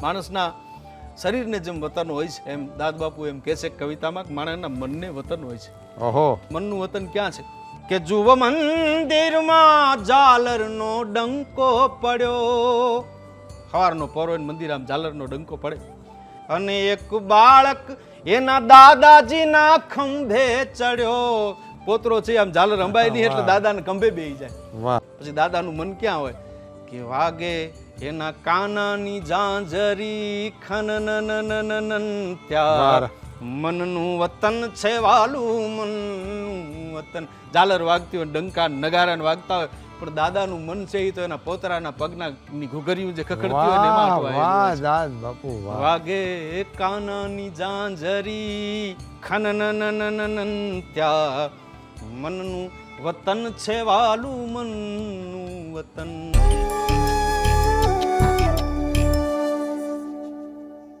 માણસના શરીરને જેમ વતન હોય છે એમ દાદબાપુ એમ કહે છે કવિતામાં કે માણસના મનને વતન હોય છે. ઓહો. મનનું વતન ક્યાં છે? કે જુવ મંદિરમાં ઝાલરનો ડંકો પડ્યો. સવારનો પરો હોય મંદિર આમ ઝાલરનો ડંકો પડે. અને એક બાળક એના દાદાજીના ખંભે ચડ્યો. પોતરો છે આમ ઝાલર અંબાય નહીં એટલે દાદાને ખંભે બેહી જાય. વાહ. પછી દાદાનું મન ક્યાં હોય? કે વાગે એના કાનાની ઝાંઝરી ખન ત્યાં મનનું વતન છે વાલું મનનું વતન. ઝાલર વાગતી હોય ડંકા નગારા વાગતા હોય પણ દાદાનું મન છે એ તો એના પોતરાના પગના ની ઘુઘરિયું જે ખખડતી હોય એમાં વાહ. દાદ બાપુ વાગે કાનાની ઝાંઝરી ખનન ત્યાં મનનું વતન છે વાલું મનનું वतन